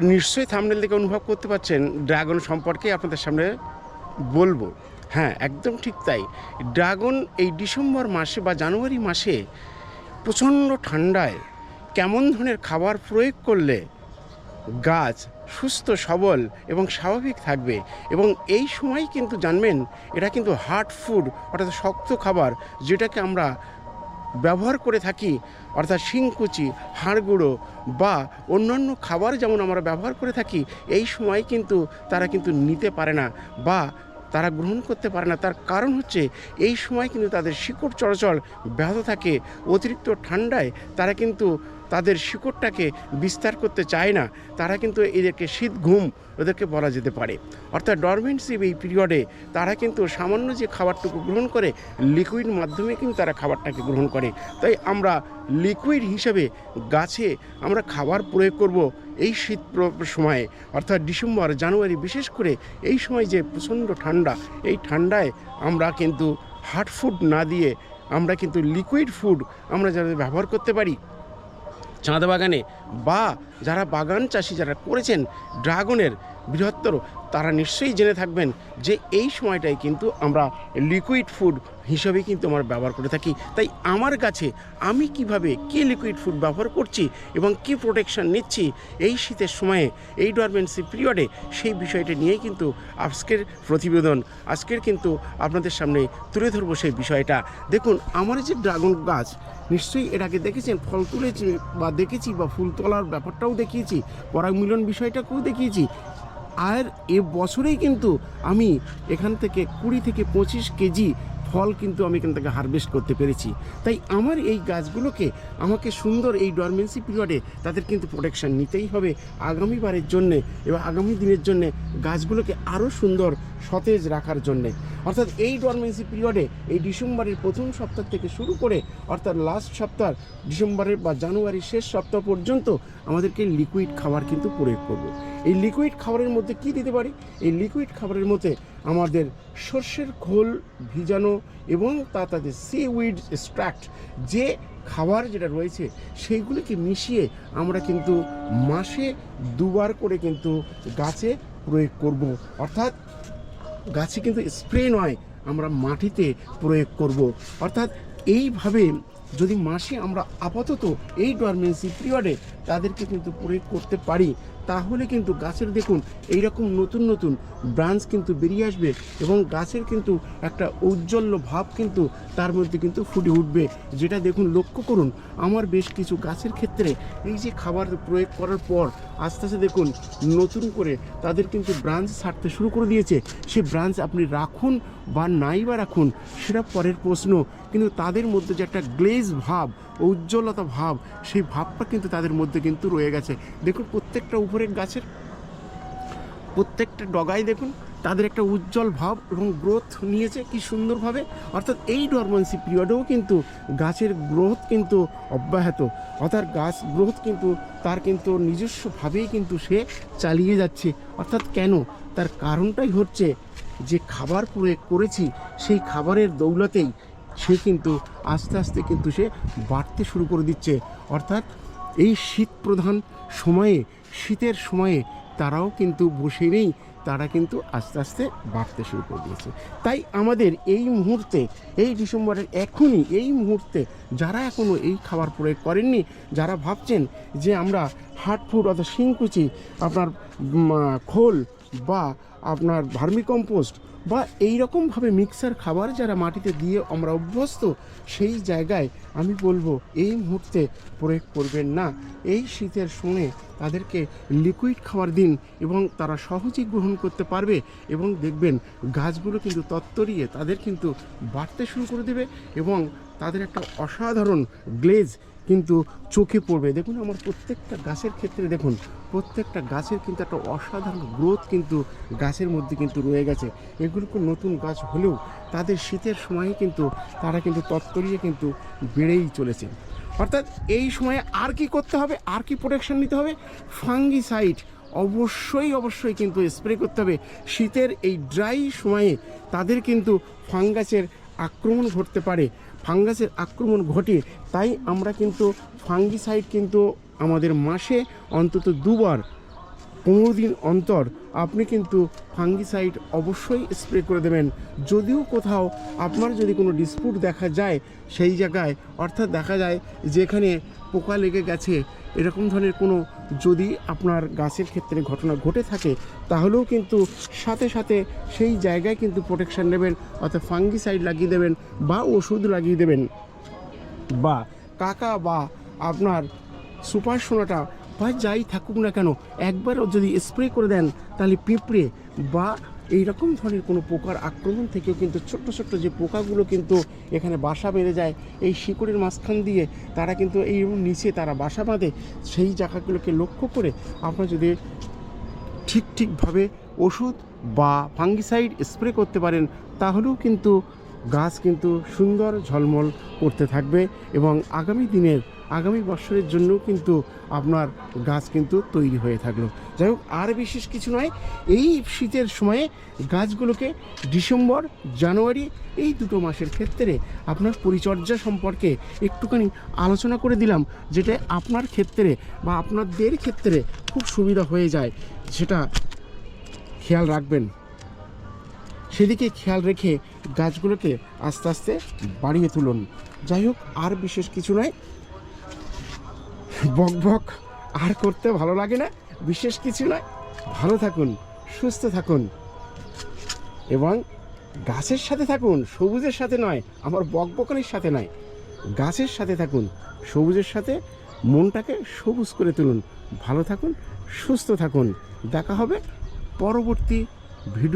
নিশ্চয়ই থামনেল থেকে অনুভব করতে পারছেন ড্রাগন সম্পর্কে আপনাদের সামনে বলব। হ্যাঁ একদম ঠিক তাই। ড্রাগন এই ডিসেম্বর মাসে বা জানুয়ারি মাসে প্রচণ্ড ঠান্ডায় কেমন ধরনের খাবার প্রয়োগ করলে গাছ সুস্থ, সবল এবং স্বাভাবিক থাকবে? এবং এই সময় কিন্তু জানবেন, এটা কিন্তু হার্ড ফুড অর্থাৎ শক্ত খাবার, যেটাকে আমরা ব্যবহার করে থাকি, অর্থাৎ শিংকুচি, হাড়গুঁড়ো বা অন্যান্য খাবার যেমন আমরা ব্যবহার করে থাকি, এই সময় কিন্তু তারা কিন্তু নিতে পারে না বা তারা গ্রহণ করতে পারে না। তার কারণ হচ্ছে এই সময় কিন্তু তাদের শিকড় চলাচল ব্যাহত থাকে। অতিরিক্ত ঠান্ডায় তারা কিন্তু তাদের শিকড়টাকে বিস্তার করতে চায় না। তারা কিন্তু এদেরকে শীত ঘুম ওদেরকে বলা যেতে পারে। অর্থাৎ ডরমেন্টসিপ এই পিরিয়ডে তারা কিন্তু সামান্য যে খাবারটুকু গ্রহণ করে লিকুইড মাধ্যমে কিন্তু তারা খাবারটাকে গ্রহণ করে। তাই আমরা লিকুইড হিসেবে গাছে আমরা খাবার প্রয়োগ করব। এই শীত সময়ে, অর্থাৎ ডিসেম্বর, জানুয়ারি, বিশেষ করে এই সময় যে প্রচণ্ড ঠান্ডা, এই ঠান্ডায় আমরা কিন্তু হার্ড ফুড না দিয়ে আমরা কিন্তু লিকুইড ফুড আমরা যাতে ব্যবহার করতে পারি। চাঁদ বাগানে বা যারা বাগান চাষি যারা করেছেন ড্রাগনের বৃহত্তর, তারা নিশ্চয়ই জেনে থাকবেন যে এই সময়টাই কিন্তু আমরা লিকুইড ফুড হিসাবে কিন্তু আমরা ব্যবহার করে থাকি। তাই আমার কাছে আমি কীভাবে কি লিকুইড ফুড ব্যবহার করছি এবং কি প্রোটেকশন নিচ্ছি এই শীতের সময়ে, এই ডরমেন্সি পিরিয়ডে সেই বিষয়টা নিয়েই কিন্তু আজকের প্রতিবেদন। আজকের কিন্তু আপনাদের সামনে তুলে ধরবো সেই বিষয়টা। দেখুন, আমার যে ড্রাগন গাছ, নিশ্চয়ই আগে দেখেছেন? ফল তুলেছি বা দেখেছি বা ফুল তোলার ব্যাপারটাও দেখিয়েছি পরাগ মিলন বিষয়টাকেও দেখিয়েছি। আর এ বছরেই কিন্তু আমি এখান থেকে কুড়ি থেকে পঁচিশ কেজি ফল কিন্তু আমি এখান থেকে হারভেস্ট করতে পেরেছি। তাই আমার এই গাছগুলোকে আমাকে সুন্দর এই ডরমেন্সি পিরিয়ডে তাদের কিন্তু প্রোটেকশান নিতেই হবে। আগামীবারের জন্যে এবং আগামী দিনের জন্যে গাছগুলোকে আরও সুন্দর সতেজ রাখার জন্যে। অর্থাৎ এই ডরমেন্সি পিরিয়ডে এই ডিসেম্বরের প্রথম সপ্তাহ থেকে শুরু করে অর্থাৎ লাস্ট সপ্তাহ, ডিসেম্বরের বা জানুয়ারির শেষ সপ্তাহ পর্যন্ত আমাদেরকে লিকুইড খাবার কিন্তু প্রয়োগ করব। এই লিকুইড খাবারের মধ্যে কি দিতে পারি? এই লিকুইড খাবারের মধ্যে আমাদের সর্ষের খোল ভিজানো এবং তা তাদের সি উইড স্ট্র্যাক্ট যে খাবার যেটা রয়েছে সেইগুলিকে মিশিয়ে আমরা কিন্তু মাসে দুবার করে কিন্তু গাছে প্রয়োগ করব। অর্থাৎ গাছে কিন্তু স্প্রে নয়, আমরা মাটিতে প্রয়োগ করব। অর্থাৎ এইভাবে যদি মাসে আমরা আপাতত এই ডরমেন্সি পিরিয়ডে তাদেরকে কিন্তু প্রয়োগ করতে পারি, তাহলে কিন্তু গাছের দেখুন এই রকম নতুন নতুন ব্রাঞ্চ কিন্তু বেরিয়ে আসবে এবং গাছের কিন্তু একটা ঔজ্জ্বল্য ভাব কিন্তু তার মধ্যে কিন্তু ফুটে উঠবে। যেটা দেখুন, লক্ষ্য করুন, আমার বেশ কিছু গাছের ক্ষেত্রে এই যে খাবার প্রয়োগ করার পর আস্তে আস্তে দেখুন নতুন করে তাদের কিন্তু ব্রাঞ্চ ছাড়তে শুরু করে দিয়েছে। সে ব্রাঞ্চ আপনি রাখুন বা নাই বা রাখুন, সেটা পরের প্রশ্ন। কিন্তু তাদের মধ্যে যে একটা গ্লেজ ভাব উজ্জ্বলতা ভাব, সেই ভাবটা কিন্তু তাদের মধ্যে কিন্তু রয়ে গেছে। দেখুন, প্রত্যেকটা উপরের গাছের, প্রত্যেকটা ডগায় দেখুন, তাদের একটা উজ্জ্বল ভাব এবং গ্রোথ নিয়েছে কি সুন্দরভাবে। অর্থাৎ এই ডরমেন্সি পিরিয়ডেও কিন্তু গাছের গ্রোথ কিন্তু অব্যাহত। অর্থাৎ গাছ গ্রোথ কিন্তু, তার কিন্তু নিজস্বভাবেই কিন্তু সে চালিয়ে যাচ্ছে। অর্থাৎ কেন? তার কারণটাই হচ্ছে যে খাবার প্রয়োগ করেছি, সেই খাবারের দৌলতেই সে কিন্তু আস্তে আস্তে কিন্তু সে বাড়তে শুরু করে দিচ্ছে। অর্থাৎ এই শীত প্রধান সময়ে, শীতের সময়ে তারাও কিন্তু বসে নেই, তারা কিন্তু আস্তে আস্তে বাড়তে শুরু করে দিয়েছে। তাই আমাদের এই মুহূর্তে, এই ডিসেম্বরের এখনই, এই মুহূর্তে যারা এখনও এই খাবার প্রয়োগ করেননি, যারা ভাবছেন যে আমরা হার্ড ফুড অর্থাৎ শিংকুচি, আপনার খোল বা আপনার ভার্মিকম্পোস্ট বা এই রকমভাবে মিক্সার খাবার যারা মাটিতে দিয়ে আমরা অভ্যস্ত, সেই জায়গায় আমি বলব এই মুহূর্তে প্রয়োগ করবেন না। এই শীতের শুনে তাদেরকে লিকুইড খাবার দিন এবং তারা সহজেই গ্রহণ করতে পারবে এবং দেখবেন গাছগুলো কিন্তু তত্তরিয়ে তাদের কিন্তু বাড়তে শুরু করে দেবে এবং তাদের একটা অসাধারণ গ্লেজ কিন্তু চোখে পড়বে। দেখুন, আমার প্রত্যেকটা গাছের ক্ষেত্রে দেখুন, প্রত্যেকটা গাছের কিন্তু একটা অসাধারণ গ্রোথ কিন্তু গাছের মধ্যে কিন্তু রয়ে গেছে। এগুলো নতুন গাছ হলেও তাদের শীতের সময়ে কিন্তু তারা কিন্তু তত্তরিয়ে কিন্তু বেড়েই চলেছে। অর্থাৎ এই সময়ে আর কি করতে হবে? আর কি প্রোটেকশন নিতে হবে? ফাঙ্গিসাইড অবশ্যই অবশ্যই কিন্তু স্প্রে করতে হবে। শীতের এই ড্রাই সময়ে তাদের কিন্তু ফাঙ্গাসের আক্রমণ ঘটতে পারে। ফাঙ্গাসের আক্রমণ ঘটে তাই আমরা কিন্তু ফাঙ্গিসাইড কিন্তু আমাদের মাসে অন্তত দুবার পনেরো দিন অন্তর আপনি কিন্তু ফাঙ্গিসাইড অবশ্যই স্প্রে করে দেবেন। যদিও কোথাও আপনার যদি কোনো ডিসপুট দেখা যায় সেই জায়গায়, অর্থাৎ দেখা যায় যেখানে পোকা লেগে গেছে, এরকম ধরনের কোনো যদি আপনার গাছের ক্ষেত্রে ঘটনা ঘটে থাকে, তাহলেও কিন্তু সাথে সাথে সেই জায়গায় কিন্তু প্রোটেকশান নেবেন, অর্থাৎ ফাঙ্গিসাইড লাগিয়ে দেবেন বা ওষুধ লাগিয়ে দেবেন। বা কাকা বা আপনার সুপার সোনাটা বা যাই থাকুক না কেন, একবারও যদি স্প্রে করে দেন, তাহলে পিঁপড়ে বা এই রকম ধরনের কোনো পোকার আক্রমণ থেকেও কিন্তু ছোট্ট ছোট্ট যে পোকাগুলো কিন্তু এখানে বাসা বেঁধে যায়, এই শিকড়ের মাঝখান দিয়ে তারা কিন্তু এই নিচে তারা বাসা বাঁধে, সেই জায়গাগুলোকে লক্ষ্য করে আপনার যদি ঠিক ঠিকভাবে ওষুধ বা ফাঙ্গিসাইড স্প্রে করতে পারেন, তাহলেও কিন্তু গাছ কিন্তু সুন্দর ঝলমল করতে থাকবে এবং আগামী দিনের আগামী বছরের জন্য কিন্তু আপনার গাছ কিন্তু তৈরি হয়ে থাকল। যাই হোক, আর বিশেষ কিছু নয়, এই শীতের সময়ে গাছগুলোকে ডিসেম্বর, জানুয়ারি, এই দুটো মাসের ক্ষেত্রে আপনার পরিচর্যা সম্পর্কে একটুখানি আলোচনা করে দিলাম, যেটা আপনার ক্ষেত্রে বা আপনাদের ক্ষেত্রে খুব সুবিধা হয়ে যায়, সেটা খেয়াল রাখবেন। সেদিকে খেয়াল রেখে গাছগুলোকে আস্তে আস্তে বাড়িয়ে তুলুন। যাই হোক, আর বিশেষ কিছু নয় বক বক, আর করতে ভালো লাগে না, বিশেষ কিছু নয়। ভালো থাকুন, সুস্থ থাকুন। এবং গাছের সাথে থাকুন, সবুজের সাথে নয়, আমার বকবকানির সাথে নয়। গাছের সাথে থাকুন, সবুজের সাথে মনটাকে সবুজ করে তুলুন। ভালো থাকুন, সুস্থ থাকুন। দেখা হবে পরবর্তী ভিডিও